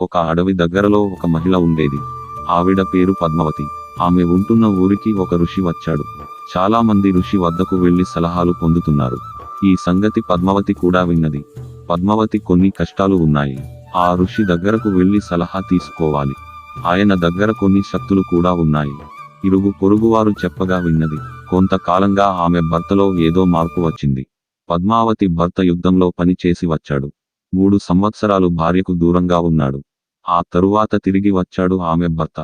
ఒక అడవి దగ్గరలో ఒక మహిళ ఉండేది. ఆవిడ పేరు పద్మావతి. ఆమె ఉంటున్న ఊరికి ఒక ఋషి వచ్చాడు. చాలా మంది ఋషి వద్దకు వెళ్ళి సలహాలు పొందుతున్నారు. ఈ సంగతి పద్మావతి కూడా విన్నది. పద్మావతి కొన్ని కష్టాలు ఉన్నాయి. ఆ ఋషి దగ్గరకు వెళ్ళి సలహా తీసుకోవాలి. ఆయన దగ్గర కొన్ని శక్తులు కూడా ఉన్నాయి. ఇరుగు పొరుగువారు చెప్పగా విన్నది. కొంతకాలంగా ఆమె భర్తలో ఏదో మార్పు వచ్చింది. పద్మావతి భర్త యుద్ధంలో పని చేసి వచ్చాడు. మూడు సంవత్సరాలు భార్యకు దూరంగా ఉన్నాడు. ఆ తరువాత తిరిగి వచ్చాడు ఆమె భర్త.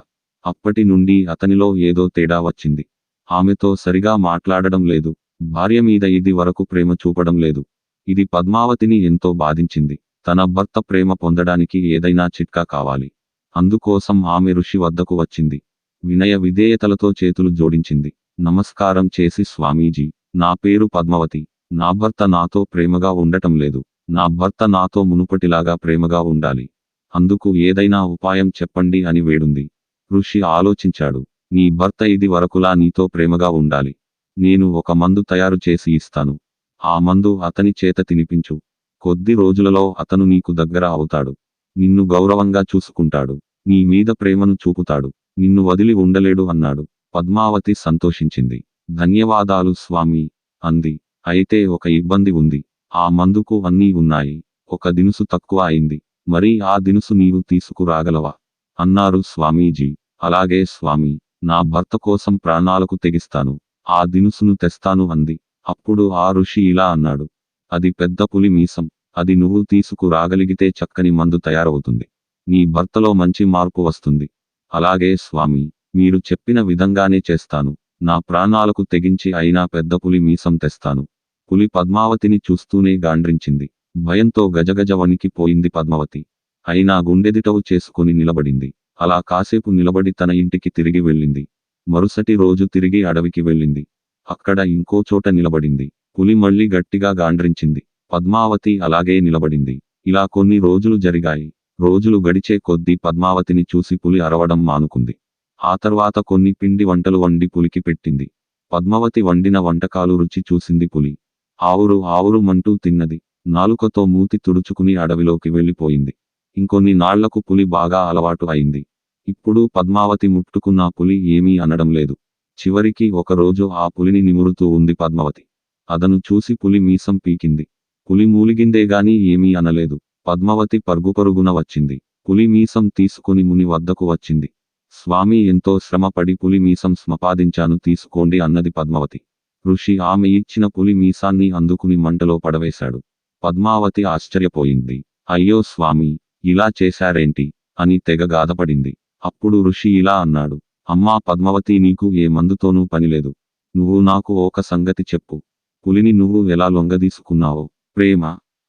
అప్పటి నుండి అతనిలో ఏదో తేడా వచ్చింది. ఆమెతో సరిగా మాట్లాడడం లేదు. భార్య మీద ఇది వరకు ప్రేమ చూపడం లేదు. ఇది పద్మావతిని ఎంతో బాధించింది. తన భర్త ప్రేమ పొందడానికి ఏదైనా చిట్కా కావాలి. అందుకోసం ఆమె ఋషి వద్దకు వచ్చింది. వినయ విధేయతలతో చేతులు జోడించింది. నమస్కారం చేసి స్వామీజీ నా పేరు పద్మావతి. నా భర్త నాతో ప్రేమగా ఉండటం లేదు. నా భర్త నాతో మునుపటిలాగా ప్రేమగా ఉండాలి. అందుకు ఏదైనా ఉపాయం చెప్పండి అని వేడుంది. ఋషి ఆలోచించాడు. నీ భర్త ఇది వరకులా నీతో ప్రేమగా ఉండాలి. నేను ఒక మందు తయారు చేసి ఇస్తాను. ఆ మందు అతని చేత తినిపించు. కొద్ది రోజులలో అతను నీకు దగ్గర అవుతాడు. నిన్ను గౌరవంగా చూసుకుంటాడు. నీ మీద ప్రేమను చూపుతాడు. నిన్ను వదిలి ఉండలేడు అన్నాడు. పద్మావతి సంతోషించింది. ధన్యవాదాలు స్వామి అంది. అయితే ఒక ఇబ్బంది ఉంది. ఆ మందుకు అన్నీ ఉన్నాయి. ఒక దినుసు తక్కువ అయింది. మరి ఆ దినుసు నీవు తీసుకురాగలవా? అన్నారు స్వామీజీ. అలాగే స్వామి నా భర్త కోసం ప్రాణాలకు తెగిస్తాను. ఆ దినుసును తెస్తాను అంది. అప్పుడు ఆ ఋషి ఇలా అన్నాడు. అది పెద్ద పులి మీసం. అది నువ్వు తీసుకురాగలిగితే చక్కని మందు తయారవుతుంది. నీ భర్తలో మంచి మార్పు వస్తుంది. అలాగే స్వామి మీరు చెప్పిన విధంగానే చేస్తాను. నా ప్రాణాలకు తెగించి అయినా పెద్ద పులి మీసం తెస్తాను. పులి పద్మావతిని చూస్తూనే గాండ్రించింది. భయంతో గజగజ వణికిపోయింది పద్మావతి. అయినా గుండెదిటవు చేసుకుని నిలబడింది. అలా కాసేపు నిలబడి తన ఇంటికి తిరిగి వెళ్ళింది. మరుసటి రోజు తిరిగి అడవికి వెళ్ళింది. అక్కడ ఇంకో చోట నిలబడింది. పులి మళ్ళీ గట్టిగా గాండ్రించింది. పద్మావతి అలాగే నిలబడింది. ఇలా కొన్ని రోజులు జరిగాయి. రోజులు గడిచే కొద్దీ పద్మావతిని చూసి పులి అరవడం మానుకుంది. ఆ తర్వాత కొన్ని పిండి వంటలు వండి పులికి పెట్టింది. పద్మావతి వండిన వంటకాలు రుచి చూసింది పులి. ఆవురు ఆవురు మంటూ తిన్నది. నాలుకతో మూతి తుడుచుకుని అడవిలోకి వెళ్ళిపోయింది. ఇంకొన్ని నాళ్ళకు పులి బాగా అలవాటు అయింది. ఇప్పుడు పద్మావతి ముట్టుకున్న పులి ఏమీ అనడం లేదు. చివరికి ఒకరోజు ఆ పులిని నిమురుతూ ఉంది పద్మావతి. అదను చూసి పులి మీసం పీకింది. పులి మూలిగిందేగాని ఏమీ అనలేదు. పద్మావతి పరుగుపరుగున వచ్చింది. పులి మీసం తీసుకుని ముని వద్దకు వచ్చింది. స్వామి ఎంతో శ్రమపడి పులి మీసం స్మపాదించాను తీసుకోండి అన్నది పద్మావతి. ఋషి ఆమె ఇచ్చిన పులి మీసాన్ని అందుకుని మంటలో పడవేశాడు. పద్మావతి ఆశ్చర్యపోయింది. అయ్యో స్వామి ఇలా చేశారేంటి? అని తెగ గాధపడింది. అప్పుడు ఋషి ఇలా అన్నాడు. అమ్మా పద్మావతి నీకు ఏ మందుతోనూ పనిలేదు నువ్వు నాకు ఒక సంగతి చెప్పు. పులిని నువ్వు ఎలా లొంగదీసుకున్నావో. ప్రేమ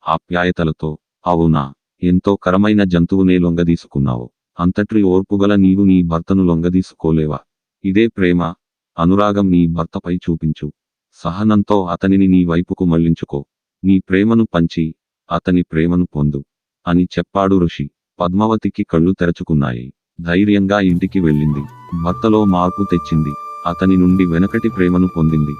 ఆప్యాయతలతో. అవునా? ఎంతో కరమైన జంతువునే లొంగదీసుకున్నావు. అంతటి ఓర్పుగల నీవు నీ భర్తను లొంగదీసుకోలేవా? ఇదే ప్రేమ. అనురాగం నీ భర్తపై చూపించు. సహనంతో అతనిని నీ వైపుకు మళ్ళించుకో. నీ ప్రేమను పంచి అతని ప్రేమను పొందు అని చెప్పాడు ఋషి. పద్మావతికి కళ్ళు తెరచుకున్నాయి. ధైర్యంగా ఇంటికి వెళ్ళింది. భర్తలో మార్పు తెచ్చింది. అతని నుండి వెనకటి ప్రేమను పొందింది.